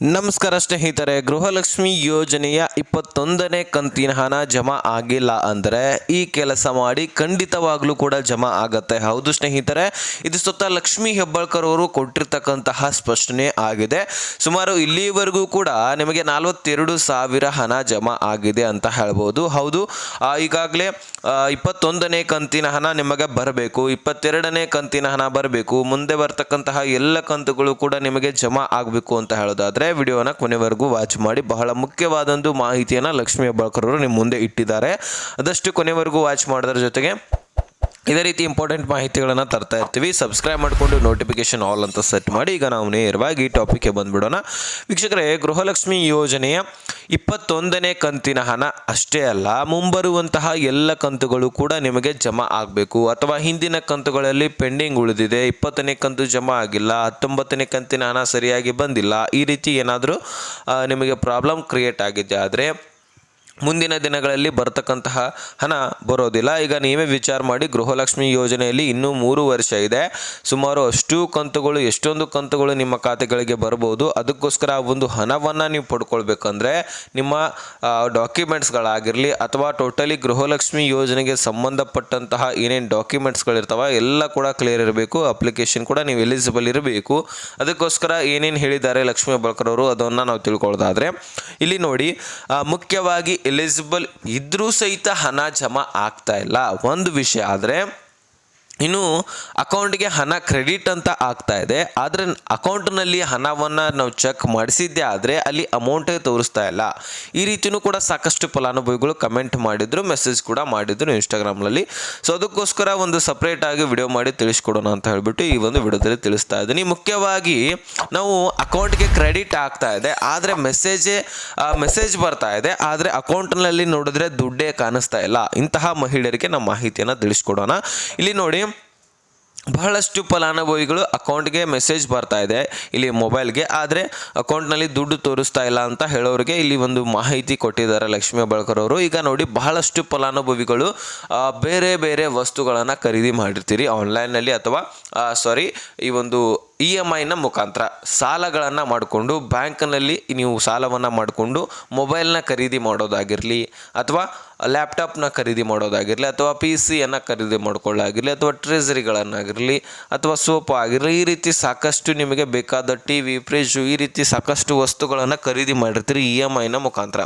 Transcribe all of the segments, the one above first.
ನಮಸ್ಕಾರ ಸ್ನೇಹಿತರೆ, ಗೃಹಲಕ್ಷ್ಮಿ ಯೋಜನೆಯ ಇಪ್ಪತ್ತೊಂದನೇ ಕಂತಿನ ಹಣ ಜಮಾ ಆಗಿಲ್ಲ ಅಂದರೆ ಈ ಕೆಲಸ ಮಾಡಿ ಖಂಡಿತವಾಗ್ಲೂ ಕೂಡ ಜಮಾ ಆಗತ್ತೆ. ಹೌದು ಸ್ನೇಹಿತರೆ, ಇದು ಸ್ವತಃ ಲಕ್ಷ್ಮಿ ಹೆಬ್ಬಾಳ್ಕರ್ ಅವರು ಕೊಟ್ಟಿರ್ತಕ್ಕಂತಹ ಸ್ಪಷ್ಟನೆ ಆಗಿದೆ. ಸುಮಾರು ಇಲ್ಲಿವರೆಗೂ ಕೂಡ ನಿಮಗೆ ನಲವತ್ತೆರಡು ಸಾವಿರ ಹಣ ಜಮಾ ಆಗಿದೆ ಅಂತ ಹೇಳ್ಬೋದು. ಹೌದು ಈಗಾಗಲೇ ಇಪ್ಪತ್ತೊಂದನೇ ಕಂತಿನ ಹಣ ನಿಮಗೆ ಬರಬೇಕು. ಇಪ್ಪತ್ತೆರಡನೇ ಕಂತಿನ ಹಣ ಬರಬೇಕು. ಮುಂದೆ ಬರ್ತಕ್ಕಂತಹ ಎಲ್ಲ ಕಂತುಗಳು ಕೂಡ ನಿಮಗೆ ಜಮಾ ಆಗಬೇಕು ಅಂತ ಹೇಳೋದಾದ್ರೆ ವಿಡಿಯೋನ ಕೊನೆವರೆಗೂ ವಾಚ್ ಮಾಡಿ. ಬಹಳ ಮುಖ್ಯವಾದೊಂದು ಮಾಹಿತಿಯನ್ನು ಲಕ್ಷ್ಮೀ ಹೆಬ್ಬಾಳ್ಕರ್ ಅವರು ನಿಮ್ಮ ಮುಂದೆ ಇಟ್ಟಿದ್ದಾರೆ. ಅದಷ್ಟು ಕೊನೆವರೆಗೂ ವಾಚ್ ಮಾಡೋದ್ರ ಜೊತೆಗೆ ಇದೇ ರೀತಿ ಇಂಪಾರ್ಟೆಂಟ್ ಮಾಹಿತಿಗಳನ್ನು ತರ್ತಾ ಇರ್ತೀವಿ. ಸಬ್ಸ್ಕ್ರೈಬ್ ಮಾಡಿಕೊಂಡು ನೋಟಿಫಿಕೇಶನ್ ಆಲ್ ಅಂತ ಸೆಟ್ ಮಾಡಿ ಈಗ ನಾವು ನೇರವಾಗಿ ಟಾಪಿಕ್ಗೆ ಬಂದ್ಬಿಡೋಣ. ವೀಕ್ಷಕರೇ, ಗೃಹಲಕ್ಷ್ಮಿ ಯೋಜನೆಯ ಇಪ್ಪತ್ತೊಂದನೇ ಕಂತಿನ ಹಣ ಅಷ್ಟೇ ಅಲ್ಲ, ಮುಂಬರುವಂತಹ ಎಲ್ಲ ಕಂತುಗಳು ಕೂಡ ನಿಮಗೆ ಜಮಾ ಆಗಬೇಕು. ಅಥವಾ ಹಿಂದಿನ ಕಂತುಗಳಲ್ಲಿ ಪೆಂಡಿಂಗ್ ಉಳಿದಿದೆ, ಇಪ್ಪತ್ತನೇ ಕಂತು ಜಮಾ ಆಗಿಲ್ಲ, ಹತ್ತೊಂಬತ್ತನೇ ಕಂತಿನ ಹಣ ಸರಿಯಾಗಿ ಬಂದಿಲ್ಲ, ಈ ರೀತಿ ಏನಾದರೂ ನಿಮಗೆ ಪ್ರಾಬ್ಲಮ್ ಕ್ರಿಯೇಟ್ ಆಗಿದೆ. ಆದರೆ ಮುಂದಿನ ದಿನಗಳಲ್ಲಿ ಬರ್ತಕ್ಕಂತಹ ಹಣ ಬರೋದಿಲ್ಲ. ಈಗ ನೀವೇ ವಿಚಾರ ಮಾಡಿ ಗೃಹಲಕ್ಷ್ಮಿ ಯೋಜನೆಯಲ್ಲಿ ಇನ್ನೂ ಮೂರು ವರ್ಷ ಇದೆ. ಸುಮಾರು ಅಷ್ಟು ಕಂತುಗಳು, ಎಷ್ಟೊಂದು ಕಂತುಗಳು ನಿಮ್ಮ ಖಾತೆಗಳಿಗೆ ಬರ್ಬೋದು. ಅದಕ್ಕೋಸ್ಕರ ಆ ಒಂದು ಹಣವನ್ನು ನೀವು ಪಡ್ಕೊಳ್ಬೇಕಂದ್ರೆ ನಿಮ್ಮ ಡಾಕ್ಯುಮೆಂಟ್ಸ್ಗಳಾಗಿರಲಿ ಅಥವಾ ಟೋಟಲಿ ಗೃಹಲಕ್ಷ್ಮಿ ಯೋಜನೆಗೆ ಸಂಬಂಧಪಟ್ಟಂತಹ ಏನೇನು ಡಾಕ್ಯುಮೆಂಟ್ಸ್ಗಳಿರ್ತಾವ ಎಲ್ಲ ಕೂಡ ಕ್ಲಿಯರ್ ಇರಬೇಕು. ಅಪ್ಲಿಕೇಶನ್ ಕೂಡ ನೀವು ಎಲಿಜಿಬಲ್ ಇರಬೇಕು. ಅದಕ್ಕೋಸ್ಕರ ಏನೇನು ಹೇಳಿದ್ದಾರೆ ಲಕ್ಷ್ಮೀ ಬಳಕರವರು ಅದನ್ನು ನಾವು ತಿಳ್ಕೊಳ್ಳೋದಾದರೆ ಇಲ್ಲಿ ನೋಡಿ ಮುಖ್ಯವಾಗಿ ಎಲಿಜಿಬಲ್ ಇದ್ರೂ ಸಹಿತ ಹಣ ಜಮಾ ಆಗ್ತಾ ಇಲ್ಲ. ಒಂದು ವಿಷಯ ಆದರೆ ಇನ್ನು ಅಕೌಂಟ್ಗೆ ಹಣ ಕ್ರೆಡಿಟ್ ಅಂತ ಆಗ್ತಾ ಇದೆ. ಆದರೆ ಅಕೌಂಟ್ನಲ್ಲಿ ಹಣವನ್ನು ನಾವು ಚೆಕ್ ಮಾಡಿಸಿದ್ದೆ ಆದರೆ ಅಲ್ಲಿ ಅಮೌಂಟೇ ತೋರಿಸ್ತಾ ಇಲ್ಲ. ಈ ರೀತಿಯೂ ಕೂಡ ಸಾಕಷ್ಟು ಫಲಾನುಭವಿಗಳು ಕಮೆಂಟ್ ಮಾಡಿದರು, ಮೆಸೇಜ್ ಕೂಡ ಮಾಡಿದರು ಇನ್ಸ್ಟಾಗ್ರಾಮ್ನಲ್ಲಿ. ಸೊ ಅದಕ್ಕೋಸ್ಕರ ಒಂದು ಸಪ್ರೇಟಾಗಿ ವಿಡಿಯೋ ಮಾಡಿ ತಿಳಿಸ್ಕೊಡೋಣ ಅಂತ ಹೇಳ್ಬಿಟ್ಟು ಈ ಒಂದು ವಿಡಿಯೋದಲ್ಲಿ ತಿಳಿಸ್ತಾ ಇದ್ದೀನಿ. ಮುಖ್ಯವಾಗಿ ನಾವು ಅಕೌಂಟ್ಗೆ ಕ್ರೆಡಿಟ್ ಆಗ್ತಾ ಇದೆ. ಆದರೆ ಮೆಸೇಜೇ ಮೆಸೇಜ್ ಬರ್ತಾ ಇದೆ. ಆದರೆ ಅಕೌಂಟ್ನಲ್ಲಿ ನೋಡಿದ್ರೆ ದುಡ್ಡೇ ಕಾಣಿಸ್ತಾ ಇಲ್ಲ. ಇಂತಹ ಮಹಿಳೆಯರಿಗೆ ನಮ್ಮ ಮಾಹಿತಿಯನ್ನು ತಿಳಿಸ್ಕೊಡೋಣ. ಇಲ್ಲಿ ನೋಡಿ ಬಹಳಷ್ಟು ಫಲಾನುಭವಿಗಳು ಅಕೌಂಟ್ಗೆ ಮೆಸೇಜ್ ಬರ್ತಾ ಇದೆ, ಇಲ್ಲಿ ಮೊಬೈಲ್ಗೆ. ಆದರೆ ಅಕೌಂಟ್ನಲ್ಲಿ ದುಡ್ಡು ತೋರಿಸ್ತಾ ಇಲ್ಲ ಅಂತ ಹೇಳೋರಿಗೆ ಇಲ್ಲಿ ಒಂದು ಮಾಹಿತಿ ಕೊಟ್ಟಿದ್ದಾರೆ ಲಕ್ಷ್ಮೀ ಬಳಕರ್ ಅವರು. ಈಗ ನೋಡಿ, ಬಹಳಷ್ಟು ಫಲಾನುಭವಿಗಳು ಬೇರೆ ಬೇರೆ ವಸ್ತುಗಳನ್ನು ಖರೀದಿ ಮಾಡಿರ್ತೀರಿ ಆನ್ಲೈನಲ್ಲಿ ಅಥವಾ ಸಾರಿ ಈ ಒಂದು ಇ ಎಂ ಐನ ಮುಖಾಂತರ ಸಾಲಗಳನ್ನು ಮಾಡಿಕೊಂಡು ಬ್ಯಾಂಕ್ನಲ್ಲಿ ನೀವು ಸಾಲವನ್ನು ಮಾಡಿಕೊಂಡು ಮೊಬೈಲ್ನ ಖರೀದಿ ಮಾಡೋದಾಗಿರಲಿ ಅಥವಾ ಲ್ಯಾಪ್ಟಾಪ್ನ ಖರೀದಿ ಮಾಡೋದಾಗಿರಲಿ ಅಥವಾ ಪಿ ಸಿಯನ್ನು ಖರೀದಿ ಮಾಡ್ಕೊಳ್ಳೋದಾಗಿರಲಿ ಅಥವಾ ಟ್ರೆಸರಿಗಳನ್ನಾಗಿರಲಿ ಅಥವಾ ಸೋಪ್ ಆಗಿರಲಿ, ಈ ರೀತಿ ಸಾಕಷ್ಟು ನಿಮಗೆ ಬೇಕಾದ ಟಿ ವಿ ಫ್ರಿಜ್ಜು ಈ ರೀತಿ ಸಾಕಷ್ಟು ವಸ್ತುಗಳನ್ನು ಖರೀದಿ ಮಾಡಿರ್ತೀರಿ ಇ ಎಂ ಐನ ಮುಖಾಂತರ.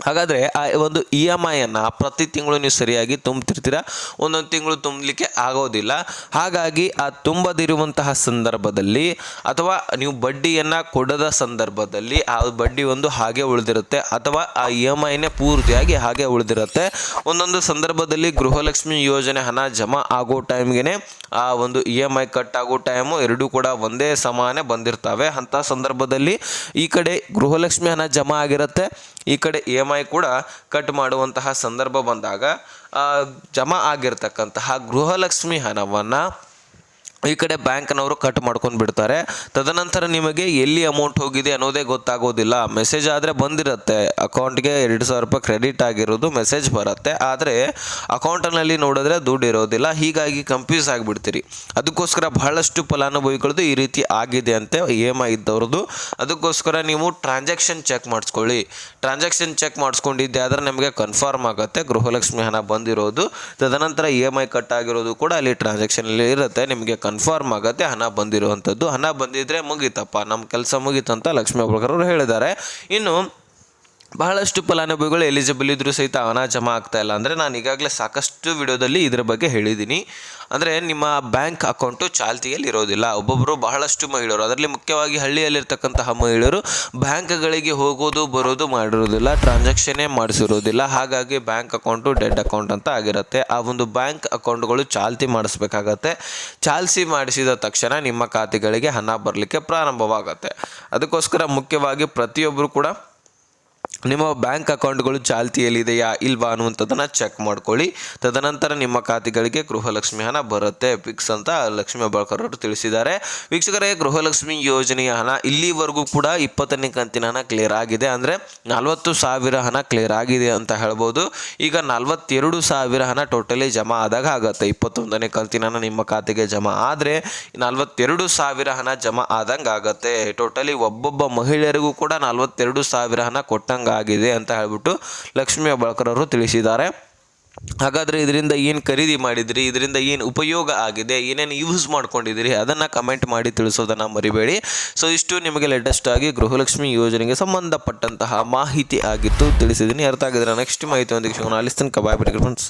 ಹಾಗಾದರೆ ಆ ಒಂದು ಇ ಎಂ ಐಯನ್ನು ಪ್ರತಿ ತಿಂಗಳು ನೀವು ಸರಿಯಾಗಿ ತುಂಬ್ತಿರ್ತೀರ? ಒಂದೊಂದು ತಿಂಗಳು ತುಂಬಲಿಕ್ಕೆ ಆಗೋದಿಲ್ಲ. ಹಾಗಾಗಿ ಆ ತುಂಬದಿರುವಂತಹ ಸಂದರ್ಭದಲ್ಲಿ ಅಥವಾ ನೀವು ಬಡ್ಡಿಯನ್ನು ಕೊಡದ ಸಂದರ್ಭದಲ್ಲಿ ಆ ಬಡ್ಡಿ ಒಂದು ಹಾಗೆ ಉಳಿದಿರುತ್ತೆ ಅಥವಾ ಆ ಇ ಎಂ ಐನೇ ಪೂರ್ತಿಯಾಗಿ ಹಾಗೆ ಉಳಿದಿರುತ್ತೆ. ಒಂದೊಂದು ಸಂದರ್ಭದಲ್ಲಿ ಗೃಹಲಕ್ಷ್ಮಿ ಯೋಜನೆ ಹಣ ಜಮಾ ಆಗೋ ಟೈಮ್ಗೆ ಆ ಒಂದು ಇ ಎಂ ಐ ಕಟ್ ಆಗೋ ಟೈಮು ಎರಡೂ ಕೂಡ ಒಂದೇ ಸಮಾನ ಬಂದಿರ್ತವೆ. ಅಂಥ ಸಂದರ್ಭದಲ್ಲಿ ಈ ಕಡೆ ಗೃಹಲಕ್ಷ್ಮಿ ಹಣ ಜಮಾ ಆಗಿರುತ್ತೆ, ಈ ಕಡೆ ಇ ಐ ಕೂಡ ಕಟ್ ಮಾಡುವಂತಹ ಸಂದರ್ಭ ಬಂದಾಗ ಜಮಾ ಆಗಿರ್ತಕ್ಕಂತಹ ಗೃಹಲಕ್ಷ್ಮಿ ಹಣವನ್ನು ಈ ಕಡೆ ಬ್ಯಾಂಕ್ನವರು ಕಟ್ ಮಾಡ್ಕೊಂಡು ಬಿಡ್ತಾರೆ. ತದನಂತರ ನಿಮಗೆ ಎಲ್ಲಿ ಅಮೌಂಟ್ ಹೋಗಿದೆ ಅನ್ನೋದೇ ಗೊತ್ತಾಗೋದಿಲ್ಲ. ಮೆಸೇಜ್ ಆದರೆ ಬಂದಿರುತ್ತೆ. ಅಕೌಂಟ್ಗೆ ಎರಡು ಸಾವಿರ ರೂಪಾಯಿ ಕ್ರೆಡಿಟ್ ಆಗಿರೋದು ಮೆಸೇಜ್ ಬರುತ್ತೆ. ಆದರೆ ಅಕೌಂಟ್ನಲ್ಲಿ ನೋಡಿದ್ರೆ ದುಡ್ಡು ಇರೋದಿಲ್ಲ. ಹೀಗಾಗಿ ಕನ್ಫ್ಯೂಸ್ ಆಗಿಬಿಡ್ತೀರಿ. ಅದಕ್ಕೋಸ್ಕರ ಬಹಳಷ್ಟು ಫಲಾನುಭವಿಗಳದ್ದು ಈ ರೀತಿ ಆಗಿದೆ ಅಂತೆ ಇ ಎಂ ಐ ಇದ್ದವ್ರದ್ದು. ಅದಕ್ಕೋಸ್ಕರ ನೀವು ಟ್ರಾನ್ಸಾಕ್ಷನ್ ಚೆಕ್ ಮಾಡಿಸ್ಕೊಳ್ಳಿ. ಟ್ರಾನ್ಸಾಕ್ಷನ್ ಚೆಕ್ ಮಾಡಿಸ್ಕೊಂಡಿದ್ದೆ ಆದರೆ ನಿಮಗೆ ಕನ್ಫರ್ಮ್ ಆಗುತ್ತೆ. ಗೃಹಲಕ್ಷ್ಮಿ ಹಣ ಬಂದಿರೋದು. ತದನಂತರ ಇ ಎಂ ಐ ಕಟ್ ಆಗಿರೋದು ಕೂಡ ಅಲ್ಲಿ ಟ್ರಾನ್ಸಾಕ್ಷನಲ್ಲಿ ಇರುತ್ತೆ. ನಿಮಗೆ ಕನ್ಫರ್ಮ್ ಆಗುತ್ತೆ ಹಣ ಬಂದಿರುವಂಥದ್ದು. ಹಣ ಬಂದಿದ್ರೆ ಮುಗೀತಪ್ಪ. ನಮ್ಮ ಕೆಲಸ ಮುಗೀತಂತ ಲಕ್ಷ್ಮೀ ಅವರು ಹೇಳಿದ್ದಾರೆ. ಇನ್ನು ಬಹಳಷ್ಟು ಫಲಾನುಭವಿಗಳು ಎಲಿಜಿಬಲ್ ಇದ್ದರೂ ಸಹಿತ ಹಣ ಜಮಾ ಆಗ್ತಾ ಇಲ್ಲ. ಅಂದರೆ ನಾನು ಈಗಾಗಲೇ ಸಾಕಷ್ಟು ವಿಡಿಯೋದಲ್ಲಿ ಇದರ ಬಗ್ಗೆ ಹೇಳಿದ್ದೀನಿ. ಅಂದರೆ ನಿಮ್ಮ ಬ್ಯಾಂಕ್ ಅಕೌಂಟು ಚಾಲ್ತಿಯಲ್ಲಿ ಇರೋದಿಲ್ಲ. ಒಬ್ಬೊಬ್ಬರು ಬಹಳಷ್ಟು ಮಹಿಳೆಯರು, ಅದರಲ್ಲಿ ಮುಖ್ಯವಾಗಿ ಹಳ್ಳಿಯಲ್ಲಿರ್ತಕ್ಕಂತಹ ಮಹಿಳೆಯರು ಬ್ಯಾಂಕ್ಗಳಿಗೆ ಹೋಗೋದು, ಬರೋದು ಮಾಡಿರೋದಿಲ್ಲ ಟ್ರಾನ್ಸಾಕ್ಷನೇ ಮಾಡಿಸಿರೋದಿಲ್ಲ. ಹಾಗಾಗಿ ಬ್ಯಾಂಕ್ ಅಕೌಂಟು ಡೆಡ್ ಅಕೌಂಟ್ ಅಂತ ಆಗಿರುತ್ತೆ. ಆ ಒಂದು ಬ್ಯಾಂಕ್ ಅಕೌಂಟ್ಗಳು ಚಾಲ್ತಿ ಮಾಡಿಸ್ಬೇಕಾಗತ್ತೆ. ಚಾಲ್ಸಿ ಮಾಡಿಸಿದ ತಕ್ಷಣ ನಿಮ್ಮ ಖಾತೆಗಳಿಗೆ ಹಣ ಬರಲಿಕ್ಕೆ ಪ್ರಾರಂಭವಾಗುತ್ತೆ. ಅದಕ್ಕೋಸ್ಕರ ಮುಖ್ಯವಾಗಿ ಪ್ರತಿಯೊಬ್ಬರು ಕೂಡ ನಿಮ್ಮ ಬ್ಯಾಂಕ್ ಅಕೌಂಟ್ಗಳು ಚಾಲ್ತಿಯಲ್ಲಿದೆಯಾ ಇಲ್ವಾ ಅನ್ನುವಂಥದ್ದನ್ನು ಚೆಕ್ ಮಾಡ್ಕೊಳ್ಳಿ. ತದನಂತರ ನಿಮ್ಮ ಖಾತೆಗಳಿಗೆ ಗೃಹಲಕ್ಷ್ಮಿ ಹಣ ಬರುತ್ತೆ ಫಿಕ್ಸ್ ಅಂತ ಲಕ್ಷ್ಮೀ ಬಾಳ್ಕರ್ ಅವರು ತಿಳಿಸಿದ್ದಾರೆ. ವೀಕ್ಷಕರೇ, ಗೃಹಲಕ್ಷ್ಮಿ ಯೋಜನೆಯ ಹಣ ಇಲ್ಲಿವರೆಗೂ ಕೂಡ ಇಪ್ಪತ್ತನೇ ಕಂತಿನ ಹಣ ಕ್ಲಿಯರ್ ಆಗಿದೆ. ಅಂದರೆ ನಲವತ್ತು ಸಾವಿರ ಹಣ ಕ್ಲಿಯರ್ ಆಗಿದೆ ಅಂತ ಹೇಳ್ಬೋದು. ಈಗ ನಲವತ್ತೆರಡು ಸಾವಿರ ಹಣ ಟೋಟಲಿ ಜಮಾ ಆದಾಗ ಆಗುತ್ತೆ. ಇಪ್ಪತ್ತೊಂದನೇ ಕಂತಿನ ಹಣ ನಿಮ್ಮ ಖಾತೆಗೆ ಜಮಾ ಆದರೆ ನಲವತ್ತೆರಡು ಸಾವಿರ ಹಣ ಜಮಾ ಆದಂಗೆ ಆಗುತ್ತೆ ಟೋಟಲಿ ಒಬ್ಬೊಬ್ಬ ಮಹಿಳೆಯರಿಗೂ ಕೂಡ ನಲವತ್ತೆರಡು ಸಾವಿರ ಹಣ ಕೊಟ್ಟಂಗೆ ಆಗಿದೆ ಅಂತ ಹೇಳ್ಬಿಟ್ಟು ಲಕ್ಷ್ಮೀ ಹೆಬ್ಬಾಳ್ಕರ್ ಅವರು ತಿಳಿಸಿದ್ದಾರೆ. ಹಾಗಾದರೆ ಇದರಿಂದ ಏನು ಖರೀದಿ ಮಾಡಿದ್ರಿ? ಇದರಿಂದ ಏನು ಉಪಯೋಗ ಆಗಿದೆ? ಏನೇನು ಯೂಸ್ ಮಾಡ್ಕೊಂಡಿದ್ದೀರಿ? ಅದನ್ನು ಕಮೆಂಟ್ ಮಾಡಿ ತಿಳಿಸೋದನ್ನು ಮರಿಬೇಡಿ. ಸೊ ಇಷ್ಟು ನಿಮಗೆ ಲೇಟೆಸ್ಟ್ ಆಗಿ ಗೃಹಲಕ್ಷ್ಮಿ ಯೋಜನೆಗೆ ಸಂಬಂಧಪಟ್ಟಂತಹ ಮಾಹಿತಿ ಆಗಿತ್ತು. ತಿಳಿಸಿದ್ದೀನಿ ಅರ್ಥ ಆಗಿದ್ರೆ ನೆಕ್ಸ್ಟ್ ಮಾಹಿತಿ ಒಂದಿಗೆ ಸಿಗೋಣ. ಅಲ್ಲಿ ತನಕ ಬಾಯ್ ಫ್ರೆಂಡ್ಸ್